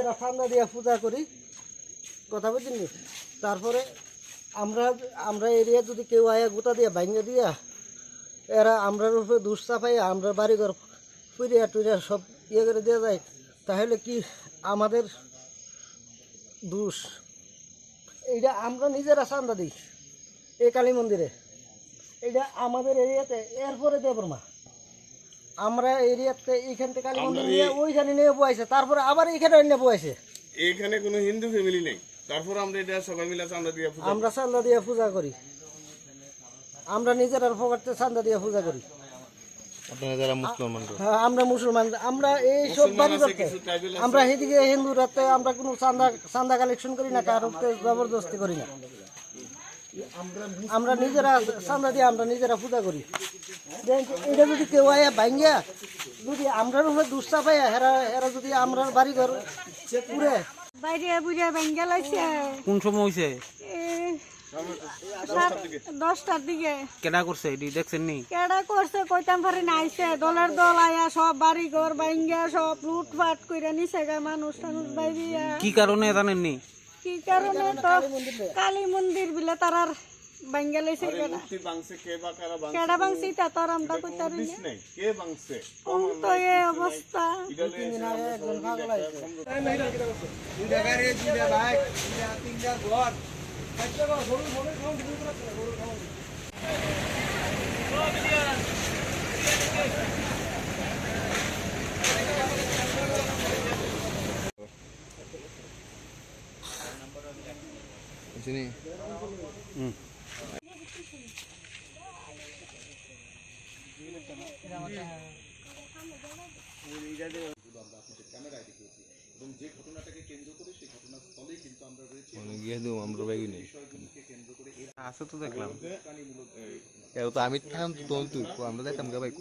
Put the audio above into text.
নিজেরা ঠান্ডা দিয়ে পূজা করি, কথা বুঝিনি? তারপরে আমরা আমরা এরিয়া যদি কেউ আয়া গোটা দিয়ে ভাঙে দিয়া, এরা আমরার উপরে দুষ চাপাই আমরা বাড়িঘর পুরিয়া টুরিয়া সব ইয়ে করে দেওয়া যায়, তাহলে কি আমাদের দোষ? এইটা আমরা নিজেরা চান্দা দিই, এই কালী মন্দিরে। এটা আমাদের এরিয়াতে, এরপরে দেবরমা আমরা এরিয়াতে এইখান থেকে কালী মন্দির নিয়ে ওইখানে নিয়ে বয়েছে তারপরে আবার এইখানে নিয়ে বয়েছে এখানে কোনো হিন্দু ফ্যামিলি নেই। তারপর আমরা এটা সবাই মিলে চান্দা দিয়ে পূজা আমরা চান্দা দিয়ে পূজা করি। আমরা নিজেরা ফোকাটে চান্দা দিয়ে পূজা করি। আপনারা যারা মুসলমান হ্যাঁ, আমরা মুসলমান। আমরা এই সব বাড়ি করতে আমরা এদিকে হিন্দু রাতে আমরা কোনো চান্দা চান্দা কালেকশন করি না কারও জবরদস্তি করি না। আমরা নিজেরা চান্দা দিয়ে আমরা নিজেরা পূজা করি। এটা যদি কেউ আয়া ভাঙ্গিয়া যদি আমরার উপরে দুষ্টা পাইয়া হেরা হেরা যদি আমরার বাড়ি ঘর পুরে বাইরে বুড়ে ভেঙ্গে লাগছে কোন সময় হয়েছে দশটার দিকে। কেডা করছে এটি? দেখছেন নি? কেডা করছে কইতাম পারি না আইছে। দলের দল আয়া সব বাড়ি ঘর ভাঙ্গা সব লুটপাট করে নিছে গা মানুষ টানুষ বাইরিয়া কি কারণে জানেন নি? কি কারণে তো কালী মন্দির বিলে তারার ভাঙ্গা লাইছে কেডা? মূর্তি ভাঙছে কে বা কারা ভাঙছে? কেডা ভাঙছি তা তোর আমরা কইতে পারি বুঝিস নাই। কে ভাঙছে? কোন গিয়ে দেবো আমরা ব্যাগই নেই। আছে তো দেখলাম। তো আমি থাম তো আমরা গা ভাই